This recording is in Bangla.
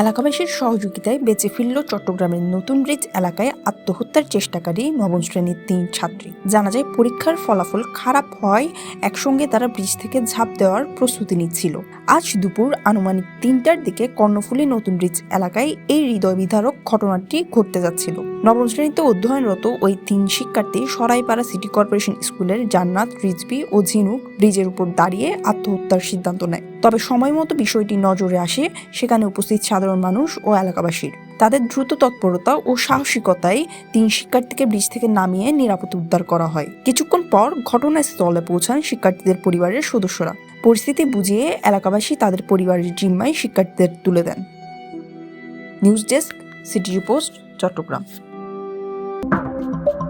এলাকাবাসীর সহযোগিতায় বেঁচে ফিরল চট্টগ্রামের নতুন ব্রিজ এলাকায় আত্মহত্যার চেষ্টাকারী নবম শ্রেণির তিন ছাত্রী। জানা যায়, পরীক্ষার ফলাফল খারাপ হওয়ায় একসঙ্গে তারা ব্রিজ থেকে ঝাঁপ দেওয়ার প্রস্তুতি নিচ্ছিল। আজ দুপুর আনুমানিক তিনটার দিকে কর্ণফুলী নতুন ব্রিজ এলাকায় এই হৃদয় বিধারক ঘটনাটি ঘটতে যাচ্ছিল। নবম শ্রেণীতে অধ্যয়নরত ওই তিন শিক্ষার্থী সরাইপাড়া সিটি কর্পোরেশন স্কুলের জান্নাত রিজবি ও ঝিনুক ব্রিজের উপর দাঁড়িয়ে আত্মহত্যার সিদ্ধান্ত নেয়। তবে সময় মতো বিষয়টি নজরে আসে সেখানে উপস্থিত সাধারণ মানুষ ও এলাকাবাসীর। তাদের দ্রুত তৎপরতা ও সাহসিকতায় তিন শিক্ষার্থীকে ব্রিজ থেকে নামিয়ে নিরাপদে উদ্ধার করা হয়। কিছুক্ষণ পর ঘটনাস্থলে পৌঁছান শিক্ষার্থীদের পরিবারের সদস্যরা। পরিস্থিতি বুঝিয়ে এলাকাবাসী তাদের পরিবারের জিম্মায় শিক্ষার্থীদের তুলে দেন। News desk, city post Chattogram. Thank you.